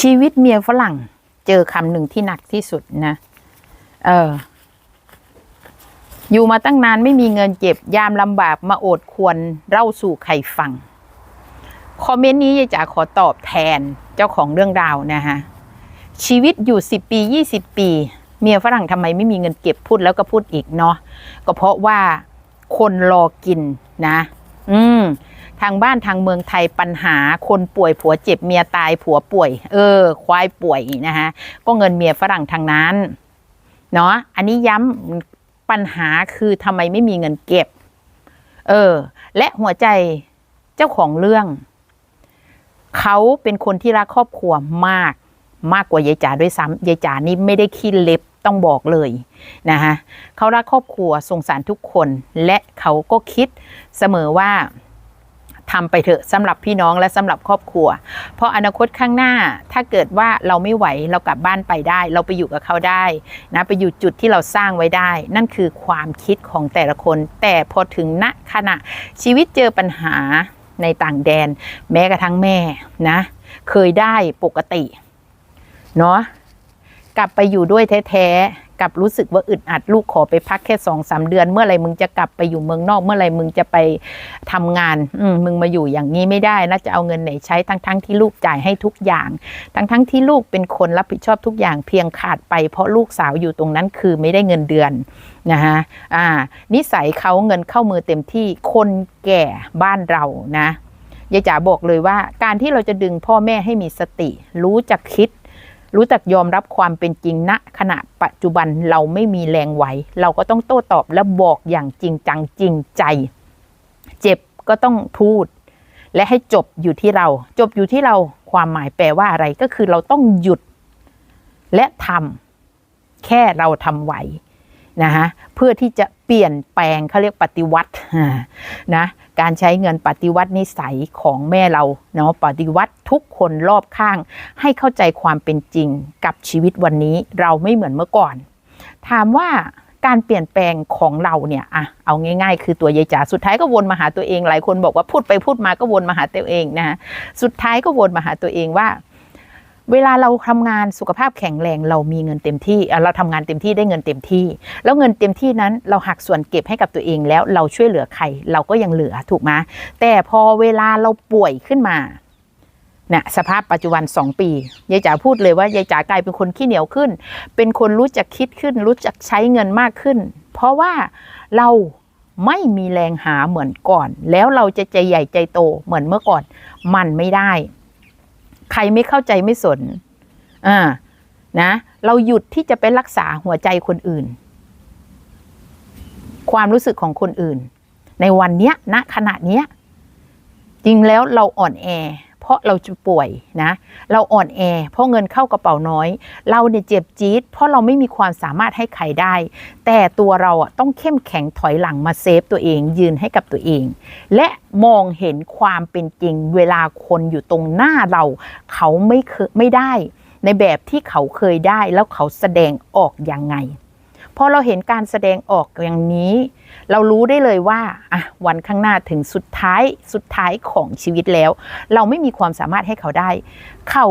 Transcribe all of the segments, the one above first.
ชีวิตเมียฝรั่ง เจอคำหนึ่งที่หนักที่สุดนะ เออ อยู่มาตั้งนานไม่มีเงินเก็บ ยามลำบากมาโอดควรเล่าสู่ใครฟัง คอมเมนต์นี้ยายจ๋าขอตอบแทนเจ้าของเรื่องราวนะฮะ ชีวิตอยู่สิบปียี่สิบปี เมียฝรั่งทำไมไม่มีเงินเก็บพูดแล้วก็พูดอีกเนาะก็เพราะว่าคนรอกินนะ อืม ทางบ้านทางเมืองไทยปัญหาคนป่วยผัวเจ็บเมียตายผัวป่วย เออ ควายป่วยนะฮะก็เงินเมียฝรั่งทางนั้นเนาะอันนี้ย้ำปัญหาคือทำไมไม่มีเงินเก็บ เออ และหัวใจเจ้าของเรื่อง เขาเป็นคนที่รักครอบครัวมากมากกว่ายายจ๋าด้วยซ้ำยายจ๋านี่ไม่ได้ขี้เล็บต้องบอกเลยนะคะเขารักครอบครัวสงสารทุกคน และเขาก็คิดเสมอว่า ทำไปเถอะสำหรับพี่น้องและสำหรับครอบครัว เพราะอนาคตข้างหน้าถ้าเกิดว่าเราไม่ไหวเรากลับบ้านไปได้ เราไปอยู่กับเขาได้นะไปอยู่จุดที่เราสร้างไว้ได้ นั่นคือความคิดของแต่ละคน แต่พอถึงณขณะชีวิตเจอปัญหาในต่างแดน แม้กระทั่งแม่นะ เคยได้ปกติเนาะกลับไปอยู่ด้วยแท้ๆ กลับรู้สึกว่าอึดอัดลูกขอไปพักแค่สองสามเดือน เมื่อไหรมึงจะกลับไปอยู่เมืองนอก เมื่อไหรมึงจะไปทำงานอืมมึงมาอยู่อย่างนี้ไม่ได้นะจะเอาเงินไหนใช้ทั้งๆทที่ลูกจ่ายให้ทุกอย่าง ทั้งๆทที่ลูกเป็นคนรับผิดชอบทุกอย่างเพียงขาดไป เพราะลูกสาวอยู่ตรงนั้นคือไม่ได้เงินเดือนนะฮะอ่า นิสัยเขาเงินเข้ามือเต็มที่คนแก่บ้านเรานะยายจ๋าบอกเลยว่า การที่เราจะดึงพ่อแม่ให้มีสติ รู้จักคิด รู้จักยอมรับความเป็นจริงณขณะปัจจุบันเราไม่มีแรงไหว เราก็ต้องโต้ตอบและบอกอย่างจริงจังจริงใจ เจ็บก็ต้องพูด และให้จบอยู่ที่เรา จบอยู่ที่เราความหมายแปลว่าอะไรก็คือเราต้องหยุด และทำแค่เราทำไหว นะฮะเพื่อที่จะเปลี่ยนแปลงเขาเรียกปฏิวัตินะการใช้เงินปฏิวัตินิสัยของแม่เราเนาะปฏิวัติทุกคนรอบข้าง ให้เข้าใจความเป็นจริงกับชีวิตวันนี้เราไม่เหมือนเมื่อก่อน ถามว่าการเปลี่ยนแปลงของเราเนี่ยอะเอาง่าย ๆ คือตัวยายจ๋าสุดท้ายก็วนมาหาตัวเองหลายคนบอกว่าพูดไปพูดมาก็วนมาหาตัวเองนะฮะสุดท้ายก็วนมาหาตัวเองว่า เวลาเราทำงานสุขภาพแข็งแรงเรามีเงินเต็มที่ เราทำงานเต็มที่ได้เงินเต็มที่ แล้วเงินเต็มที่นั้นเราหักส่วนเก็บให้กับตัวเองแล้วเราช่วยเหลือใครเราก็ยังเหลือถูกไหมแต่พอเวลาเราป่วยขึ้นมาเนี่ยสภาพปัจจุบัน 2 ปียายจ๋าพูดเลยว่ายายจ๋ากลายเป็นคนขี้เหนียวขึ้น เป็นคนรู้จักคิดขึ้น รู้จักใช้เงินมากขึ้น เพราะว่าเราไม่มีแรงหาเหมือนก่อน แล้วเราจะใจใหญ่ใจโตเหมือนเมื่อก่อนมันไม่ได้ ใครไม่เข้าใจไม่สนอ่านะ เราหยุดที่จะไปรักษาหัวใจคนอื่น ความรู้สึกของคนอื่น ในวันเนี้ยณขณะเนี้ย จริงแล้วเราอ่อนแอ เพราะเราจะป่วยนะ เราอ่อนแอ เพราะเงินเข้ากระเป๋าน้อย เราเนี่ยเจ็บจี๊ดเพราะเราไม่มีความสามารถให้ใครได้ แต่ตัวเราอะต้องเข้มแข็งถอยหลังมาเซฟตัวเอง ยืนให้กับตัวเอง และมองเห็นความเป็นจริง เวลาคนอยู่ตรงหน้าเรา เขาไม่เคยไม่ได้ ในแบบที่เขาเคยได้แล้วเขาแสดงออกยังไง พอเราเห็นการแสดงออกอย่างนี้ เรารู้ได้เลยว่าอะวันข้างหน้าถึงสุดท้ายสุดท้ายของชีวิตแล้ว เราไม่มีความสามารถให้เขาได้ เขา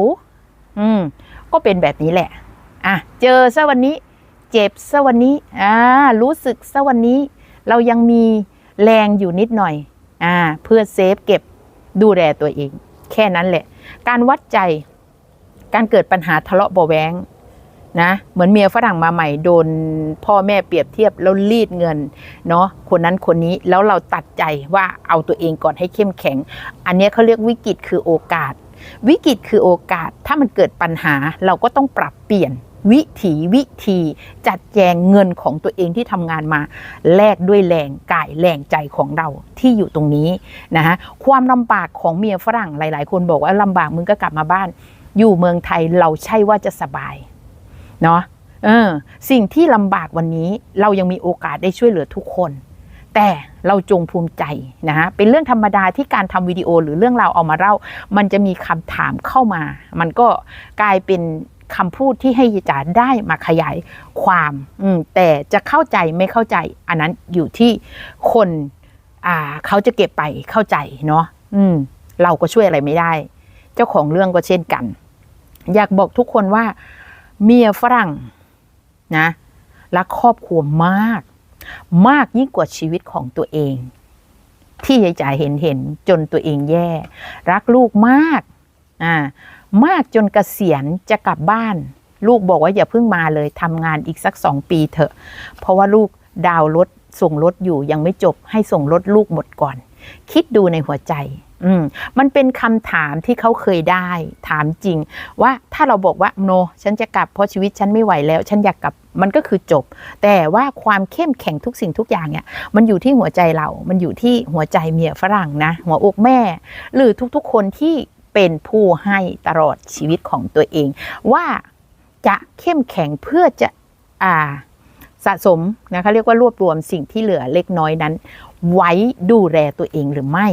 อืมก็เป็นแบบนี้แหละอะเจอซะวันนี้ เจ็บซะวันนี้อ่ารู้สึกซะวันนี้ เรายังมีแรงอยู่นิดหน่อยอ่าเพื่อเซฟเก็บดูแลตัวเอง แค่นั้นแหละ การวัดใจการเกิดปัญหาทะเลาะเบาะแวง นะเหมือนเมียฝรั่งมาใหม่โดนพ่อแม่เปรียบเทียบแล้วรีดเงินเนาะคนนั้นคนนี้แล้วเราตัดใจว่าเอาตัวเองก่อนให้เข้มแข็ง อันนี้เขาเรียกวิกฤตคือโอกาส วิกฤตคือโอกาสถ้ามันเกิดปัญหาเราก็ต้องปรับเปลี่ยนวิถีวิธีจัดแจงเงินของตัวเองที่ทำงานมาแลกด้วยแรงกายแรงใจของเราที่อยู่ตรงนี้นะฮะความลำบากของเมียฝรั่งหลาย ๆ คนบอกว่าลำบากมึงก็กลับมาบ้าน อยู่เมืองไทยเราใช่ว่าจะสบาย เนาะเออสิ่งที่ลำบากวันนี้เรายังมีโอกาสได้ช่วยเหลือทุกคน แต่เราจงภูมิใจนะฮะเป็นเรื่องธรรมดาที่การทำวิดีโอหรือเรื่องราวเอามาเล่า มันจะมีคำถามเข้ามา มันก็กลายเป็นคำพูดที่ให้ยายจ๋าได้มาขยายความอืมแต่จะเข้าใจไม่เข้าใจ อันนั้นอยู่ที่คนอ่าเขาจะเก็บไปเข้าใจเนาะอืม เราก็ช่วยอะไรไม่ได้ เจ้าของเรื่องก็เช่นกัน อยากบอกทุกคนว่า เมียฝรั่งนะรักครอบครัวมาก มากยิ่งกว่าชีวิตของตัวเอง ที่ยายจ๋าเห็นเห็นจนตัวเองแย่ รักลูกมากอ่ามากจนเกษียณจะกลับบ้าน ลูกบอกว่าอย่าเพิ่งมาเลยทำงานอีกสักสองปีเถอะ เพราะว่าลูกดาวรถส่งรถอยู่ยังไม่จบให้ส่งรถลูกหมดก่อน คิดดูในหัวใจ อืมมันเป็นคำถามที่เขาเคยได้ ถามจริง ว่าถ้าเราบอกว่าโน ฉันจะกลับเพราะชีวิตฉันไม่ไหวแล้ว ฉันอยากกลับมันก็คือจบ แต่ว่าความเข้มแข็งทุกสิ่งทุกอย่างเนี่ย มันอยู่ที่หัวใจเรา มันอยู่ที่หัวใจเมียฝรั่งนะ หัวอกแม่ หรือทุกๆคนที่เป็นผู้ให้ตลอดชีวิตของตัวเอง ว่าจะเข้มแข็งเพื่อจะอ่าสะสมนะคะเรียกว่ารวบรวมสิ่งที่เหลือเล็กน้อยนั้น ไว้ดูแลตัวเองหรือไม่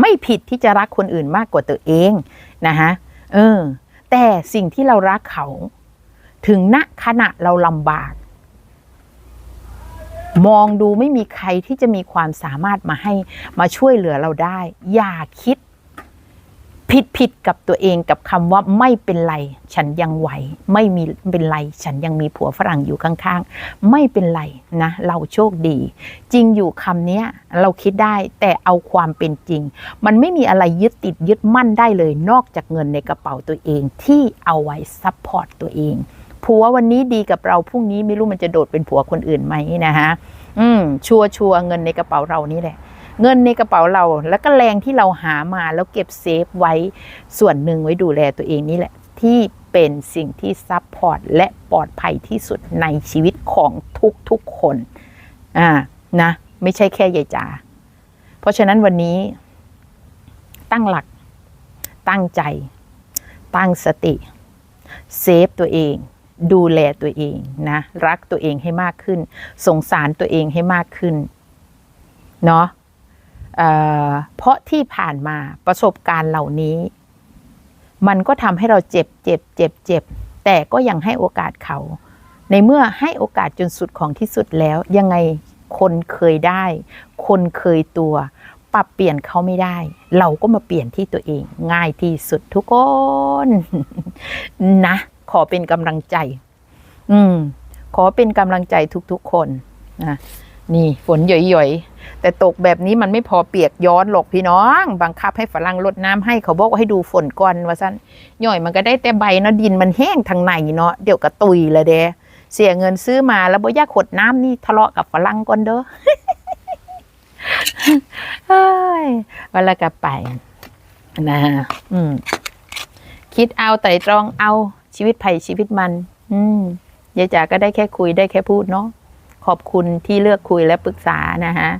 ไม่ผิดที่จะรักคนอื่นมากกว่าตัวเองนะคะเออ แต่สิ่งที่เรารักเขา ถึงณขณะเราลำบาก มองดูไม่มีใครที่จะมีความสามารถมาให้มาช่วยเหลือเราได้ อย่าคิด ผิดผิดกับตัวเองกับคำว่าไม่เป็นไร ฉันยังไหว ไม่มีเป็นไร ฉันยังมีผัวฝรั่งอยู่ข้างๆ ไม่เป็นไรนะ เราโชคดี จริงอยู่คำนี้เราคิดได้แต่เอาความเป็นจริง มันไม่มีอะไรยึดติดยึดมั่นได้เลยนอกจากเงินในกระเป๋าตัวเองที่เอาไว้ซัพพอร์ตตัวเองผัววันนี้ดีกับเราพรุ่งนี้ไม่รู้มันจะโดดเป็นผัวคนอื่นไหมนะฮะอืมชัวชัวร์ๆเงินในกระเป๋าเรานี่แหละ เงินในกระเป๋าเรา แล้วก็แรงที่เราหามาแล้วเก็บเซฟไว้ส่วนหนึ่งไว้ดูแลตัวเองนี่แหละ ที่เป็นสิ่งที่ซับพอร์ตและปลอดภัยที่สุดในชีวิตของทุกๆคนอ่านะ ไม่ใช่แค่ยายจ๋าเพราะฉะนั้นวันนี้ ตั้งหลัก ตั้งใจ ตั้งสติเซฟตัวเองดูแลตัวเองนะ รักตัวเองให้มากขึ้น สงสารตัวเองให้มากขึ้น เนาะ เพราะที่ผ่านมาประสบการณ์เหล่านี้ มันก็ทำให้เราเจ็บเจ็บเจ็บเจ็บแต่ก็ยังให้โอกาสเขา ในเมื่อให้โอกาสจนสุดของที่สุดแล้ว ยังไงคนเคยได้ คนเคยตัว ปรับเปลี่ยนเขาไม่ได้ เราก็มาเปลี่ยนที่ตัวเอง ง่ายที่สุดทุกคนนะ ขอเป็นกำลังใจ อืม ขอเป็นกำลังใจทุกๆคนนะ นี่ฝนหย่อยๆ แต่ตกแบบนี้มันไม่พอเปียกย้อนหรอกพี่น้อง บังคับให้ฝรั่งลดน้ำให้เขาบอกว่าให้ดูฝนก่อนว่าสั้นย่อยมันก็ได้แต่ใบเนาะดินมันแห้งทางในเนาะเดี๋ยวก็ตุยเลยเด้เสียเงินซื้อมาแล้วบ่อยากขดน้ำนี่ทะเลาะกับฝรั่งก่อนเด้อเฮ้ยวันละกลับไปนะอืมคิดเอาไต่ตรองเอาชีวิตไผ่ชีวิตมัน อืมยายจ๋าก็ได้แค่คุยได้แค่พูดเนาะ ขอบคุณที่เลือกคุยและปรึกษานะฮะ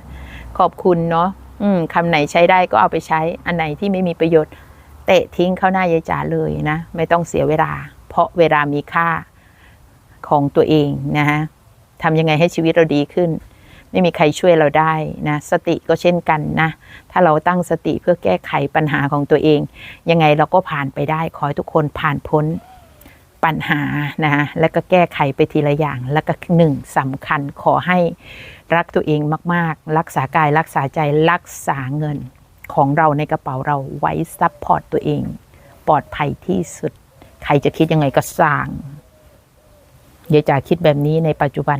ขอบคุณเนาะอืมคำไหนใช้ได้ก็เอาไปใช้อันไหนที่ไม่มีประโยชน์ เตะทิ้งเข้าหน้ายายจ๋าเลยนะไม่ต้องเสียเวลา เพราะเวลามีค่าของตัวเองนะฮะทำยังไงให้ชีวิตเราดีขึ้น ไม่มีใครช่วยเราได้นะสติก็เช่นกันนะ ถ้าเราตั้งสติเพื่อแก้ไขปัญหาของตัวเอง ยังไงเราก็ผ่านไปได้ขอให้ทุกคนผ่านพ้น ปัญหานะฮะแล้วก็แก้ไขไปทีละอย่าง แล้วก็หนึ่งสำคัญขอให้รักตัวเองมาก ๆ รักษากายรักษาใจรักษาเงินของเราในกระเป๋าเราไว้ซัพพอร์ตตัวเอง ปลอดภัยที่สุด ใครจะคิดยังไงก็สร้าง เดี๋ยวจะคิดแบบนี้ในปัจจุบัน